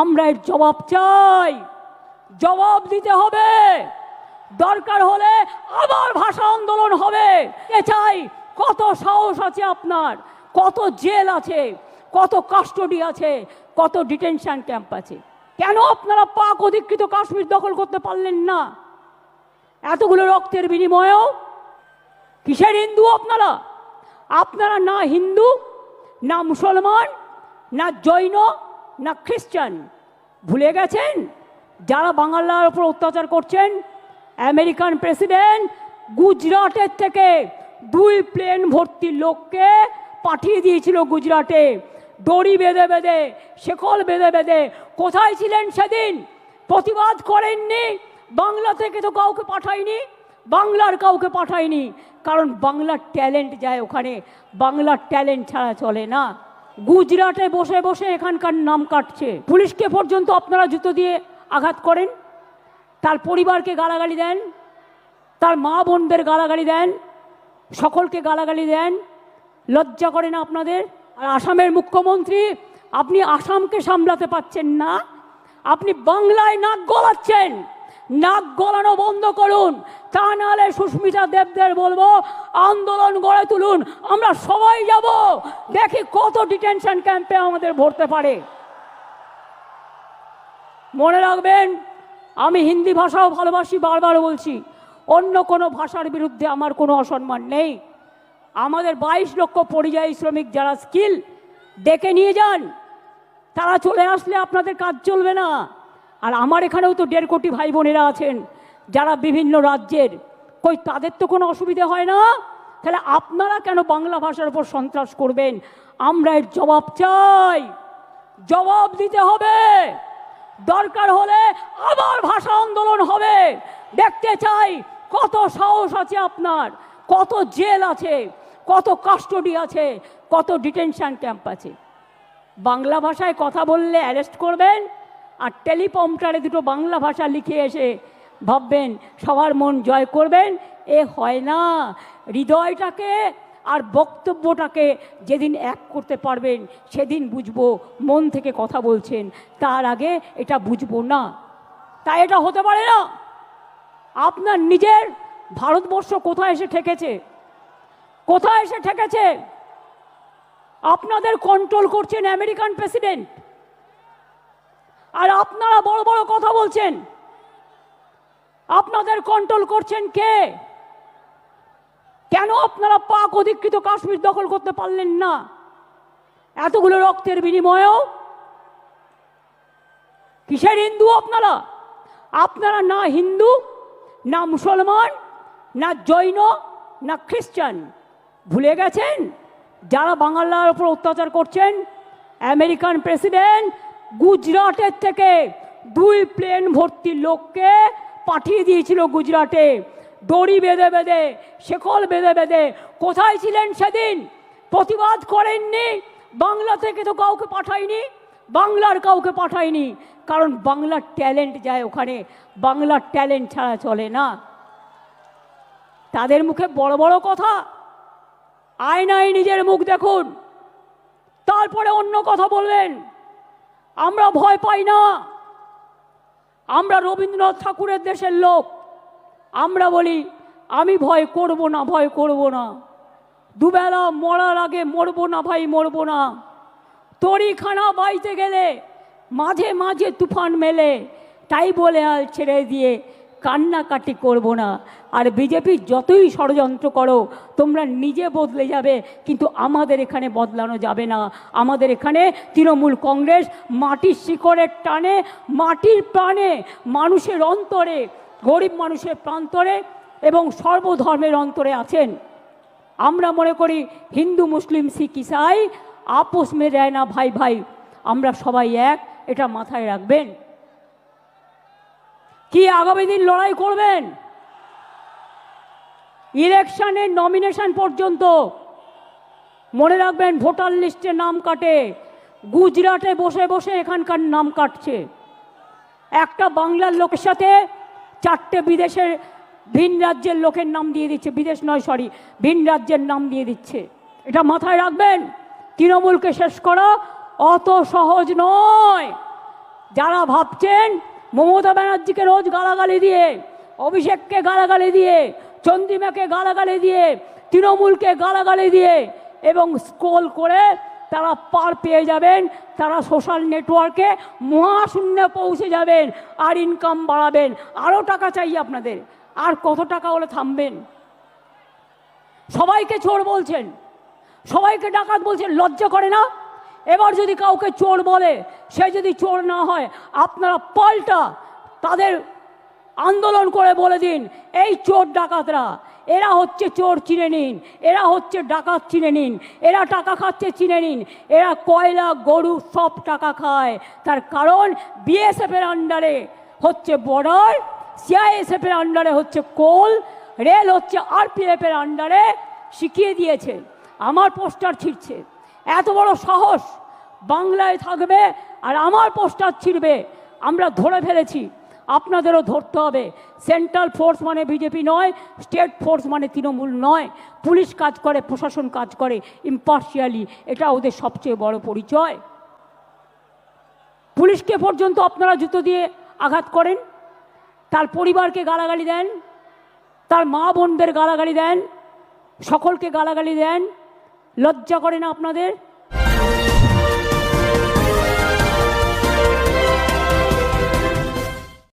আমরা এর জবাব চাই। জবাব দিতে হবে। দরকার হলে আবার ভাষা আন্দোলন হবে। এ চাই, কত সাহস আছে আপনার, কত জেল আছে, কত কাস্টডি আছে, কত ডিটেনশন ক্যাম্প আছে। কেন আপনারা পাক অধিকৃত কাশ্মীর দখল করতে পারলেন না? এতগুলো রক্তের বিনিময়েও? কিসের হিন্দু আপনারা? আপনারা না হিন্দু, না মুসলমান, না জৈন না খ্রিস্টান ভুলে গেছেন? যারা বাংলার ওপর অত্যাচার করছেন, আমেরিকান প্রেসিডেন্ট গুজরাটের থেকে দুই প্লেন ভর্তি লোককে পাঠিয়ে দিয়েছিল গুজরাটে। দড়ি বেঁধে বেঁধে, শেকল বেঁধে বেঁধে। কোথায় ছিলেন সেদিন? প্রতিবাদ করেননি? বাংলা থেকে তো কাউকে পাঠায়নি? বাংলার কাউকে পাঠায়নি? কারণ বাংলার ট্যালেন্ট যায় ওখানে। বাংলার ট্যালেন্ট ছাড়া চলে না। গুজরাটে বসে বসে এখানকার নাম কাটছে। পুলিশকে পর্যন্ত আপনারা জুতো দিয়ে আঘাত করেন, তার পরিবারকে গালাগালি দেন, তার মা বোনদের গালাগালি দেন, সকলকে গালাগালি দেন, লজ্জা করে না আপনাদের? আর আসামের মুখ্যমন্ত্রী, আপনি আসামকে সামলাতে পাচ্ছেন না। আপনি বাংলায় নাক গলাচ্ছেন। নাক গলানো বন্ধ করুন। তা নাহলে সুস্মিতা দেবদের বলব, আন্দোলন গড়ে তুলুন, আমরা সবাই যাব। দেখি কত ডিটেনশন ক্যাম্পে আমাদের ভরতে পারে। মনে রাখবেন, আমি হিন্দি ভাষাও ভালোবাসি, বারবার বলছি, অন্য কোনো ভাষার বিরুদ্ধে আমার কোনো অসম্মান নেই। আমাদের বাইশ লক্ষ পরিযায়ী শ্রমিক যারা স্কিল, ডেকে নিয়ে যান। তারা চলে আসলে আপনাদের কাজ চলবে না। আর আমার এখানেও তো দেড় কোটি ভাই বোনেরা আছেন। যারা বিভিন্ন রাজ্যের, কই তাদের তো কোনো অসুবিধা হয় না? তাহলে আপনারা কেন বাংলা ভাষার উপর সন্ত্রাস করবেন? আমরা এর জবাব চাই। জবাব দিতে হবে। দরকার হলে আবার ভাষা আন্দোলন হবে। দেখতে চাই কত সাহস আছে আপনার, কত জেল আছে, কত কাস্টডি আছে, কত ডিটেনশন ক্যাম্প আছে। বাংলা ভাষায় কথা বললে অ্যারেস্ট করবেন আর টেলিপম্পটারে দুটো বাংলা ভাষা লিখে এসে ভাববেন, সবার মন জয় করবেন, এ হয় না। হৃদয়টাকে আর বক্তব্যটাকে যেদিন এক করতে পারবেন, সেদিন বুঝব, মন থেকে কথা বলছেন। তার আগে এটা বুঝব না। তাই এটা হতে পারে না। আপনার নিজের ভারতবর্ষ কোথায় এসে ঠেকেছে? কোথায় এসে ঠেকেছে? আপনাদের কন্ট্রোল করছেন আমেরিকান প্রেসিডেন্ট আর আপনারা বড় বড় কথা বলছেন। আপনাদের কন্ট্রোল করছেন কে? কেন আপনারা পাক অধিকৃত কাশ্মীর দখল করতে পারলেন না? এতগুলো রক্তের বিনিময়েও কিসের হিন্দু আপনারা? আপনারা না হিন্দু, না মুসলমান, না জৈন, না খ্রিস্টান। ভুলে গেছেন? যারা বাংলার ওপর অত্যাচার করছেন, আমেরিকান প্রেসিডেন্ট গুজরাটের থেকে দুই প্লেন ভর্তি লোককে পাঠিয়ে দিয়েছিল গুজরাটে। দড়ি বেঁধে বেঁধে শেকল বেঁধে বেঁধে। কোথায় ছিলেন সেদিন? প্রতিবাদ করেননি। বাংলা থেকে তো কাউকে পাঠায়নি। বাংলার কাউকে পাঠায়নি। কারণ বাংলার ট্যালেন্ট যায় ওখানে। বাংলার ট্যালেন্ট ছাড়া চলে না। তাদের মুখে বড় বড় কথা। আয়নায় নিজের মুখ দেখুন। তারপরে অন্য কথা বলবেন আমরা ভয় পাই না। আমরা রবীন্দ্রনাথ ঠাকুরের দেশের লোক। আমরা বলি, আমি ভয় করব না, ভয় করব না। দুবেলা মরার আগে মরব না ভাই, মরব না। তরিখানা বাইতে গেলে মাঝে মাঝে তুফান মেলে। তাই বলে আর ছেড়ে দিয়ে কান্নাকাটি করব না। আর বিজেপি যতই ষড়যন্ত্র করো, তোমরা নিজে বদলে যাবে, কিন্তু আমাদের এখানে বদলানো যাবে না। আমাদের এখানে তৃণমূল কংগ্রেস মাটির শিকড়ের টানে, মাটির প্রাণে মানুষের অন্তরে, গরিব মানুষের প্রান্তরে এবং সর্বধর্মের অন্তরে আছেন। আমরা মনে করি হিন্দু, মুসলিম, শিখ, ইসাই, আপোষ মে দেয় না ভাই ভাই। আমরা সবাই এক, এটা মাথায় রাখবেন। কি আগামী দিন লড়াই করবেন? ইলেকশনের নমিনেশন পর্যন্ত মনে রাখবেন ভোটার লিস্টে নাম কাটে, গুজরাটে বসে বসে এখানকার নাম কাটছে। একটা বাংলার লোকের সাথে চারটে বিদেশের ভিন রাজ্যের লোকের নাম দিয়ে দিচ্ছে, বিদেশ নয় সরি ভিন রাজ্যের নাম দিয়ে দিচ্ছে। এটা মাথায় রাখবেন, তৃণমূলকে শেষ করা অত সহজ নয়। যারা ভাবছেন মমতা ব্যানার্জিকে রোজ গালাগালি দিয়ে, অভিষেককে গালাগালি দিয়ে চন্দ্রিমাকে গালাগালি দিয়ে, তৃণমূলকে গালাগালি দিয়ে এবং স্ক্রোল করে তারা পার পেয়ে যাবেন, তারা সোশ্যাল নেটওয়ার্কে মহাশূন্যে পৌঁছে যাবেন আর ইনকাম বাড়াবেন। আরও টাকা চাই আপনাদের। আর কত টাকা হলে থামবেন? সবাইকে চোর বলছেন। সবাইকে ডাকাত বলছেন। লজ্জা করে না? এবার যদি কাউকে চোর বলে, সে যদি চোর না হয়, আপনারা পাল্টা তাদের আন্দোলন করে বলে দিন, এই চোর ডাকাতরা, এরা হচ্ছে চোর চিনে নিন, এরা হচ্ছে ডাকাত চিনে নিন, এরা টাকা খাচ্ছে চিনে নিন, এরা কয়লা, গরু সব টাকা খায়। তার কারণ বিএসএফের আন্ডারে হচ্ছে বর্ডার সিআইএসএফের আন্ডারে হচ্ছে কোল রেল হচ্ছে আরপিএফের আন্ডারে শিখিয়ে দিয়েছে। আমার পোস্টার ছিঁড়ছে। এত বড় সাহস। বাংলায় থাকবে আর আমার পোস্টার ছিঁড়বে। আমরা ধরে ফেলেছি। আপনাদেরও ধরতে হবে। সেন্ট্রাল ফোর্স মানে বিজেপি নয় স্টেট ফোর্স মানে তৃণমূল নয়। পুলিশ কাজ করে, প্রশাসন কাজ করে ইম্পার্শিয়ালি এটা ওদের সবচেয়ে বড় পরিচয়। পুলিশকে পর্যন্ত আপনারা জুতো দিয়ে আঘাত করেন। তার পরিবারকে গালাগালি দেন। তার মা বোনদের গালাগালি দেন। সকলকে গালাগালি দেন। লজ্জা করে না আপনাদের?